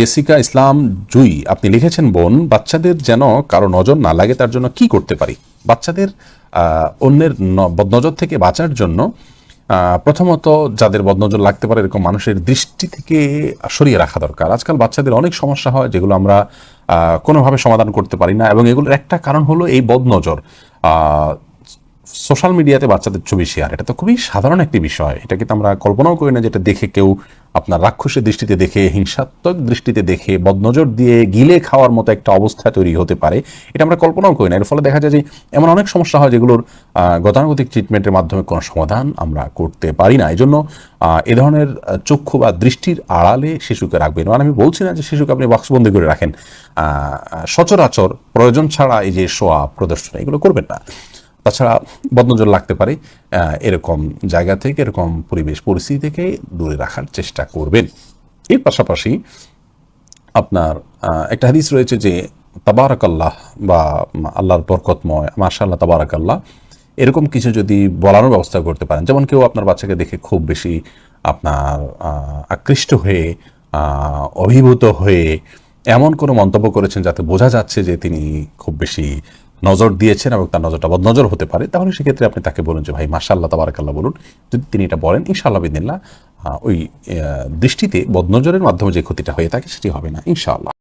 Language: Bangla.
জেসিকা ইসলাম জুই, আপনি লিখেছেন, বোন, বাচ্চাদের যেন কারও নজর না লাগে, তার জন্য কি করতে পারি? বাচ্চাদের অন্যের বদনজর থেকে বাঁচার জন্য প্রথমত যাদের বদনজর লাগতে পারে, এরকম মানুষের দৃষ্টি থেকে সরিয়ে রাখা দরকার। আজকাল বাচ্চাদের অনেক সমস্যা হয়, যেগুলো আমরা কোনোভাবে সমাধান করতে পারি না, এবং এগুলোর একটা কারণ হলো এই বদনজর। সোশ্যাল মিডিয়াতে বাচ্চাদের ছবি শেয়ার এটা তো খুবই সাধারণ একটি বিষয়। এটা কিন্তু আমরা কল্পনাও করি না যেটা দেখে কেউ আপনার রাক্ষসের দৃষ্টিতে দেখে, হিংসাত্মক দৃষ্টিতে দেখে, বদনজর দিয়ে গিলে খাওয়ার মতো একটা অবস্থা তৈরি হতে পারে। এটা আমরা কল্পনাও করি না। এর ফলে দেখা যায় যে এমন অনেক সমস্যা হয় যেগুলোর গতানুগতিক ট্রিটমেন্টের মাধ্যমে কোনো সমাধান আমরা করতে পারি না। এই জন্য এ ধরনের চক্ষু বা দৃষ্টির আড়ালে শিশুকে রাখবেন মানে আমি বলছি না যে শিশুকে আপনি বাক্সবন্দি করে রাখেন। সচরাচর প্রয়োজন ছাড়া এই যে শোয়া, প্রদর্শন, এগুলো করবেন না। তাছাড়া বদনজর লাগতে পারে এরকম জায়গা থেকে, এরকম পরিবেশ, পরিস্থিতি থেকে দূরে রাখার চেষ্টা করবেন। এর পাশাপাশি আপনার একটা হাদিস রয়েছে যে, তাবারাকাল্লাহ বা আল্লাহর বরকতময় মাশাল্লাহ তাবারাকাল্লাহ, এরকম কিছু যদি বলানোর ব্যবস্থা করতে পারেন, যেমন কেউ আপনার বাচ্চাকে দেখে খুব বেশি আপনার আকৃষ্ট হয়ে অভিভূত হয়ে এমন কোনো মন্তব্য করেছেন যাতে বোঝা যাচ্ছে যে তিনি খুব বেশি নজর দিয়েছেন এবং তার নজরটা বদনজর হতে পারে, তাহলে সেক্ষেত্রে আপনি তাকে বলুন যে, ভাই মাশাল্লাহ তাবারাকাল্লাহ বলুন। যদি তিনি এটা বলেন, ইনশাআল্লাহ বিদিল্লা ওই দৃষ্টিতে, বদনজরের মাধ্যমে যে ক্ষতিটা হয়ে থাকে, সেটি হবে না, ইনশাআল্লাহ।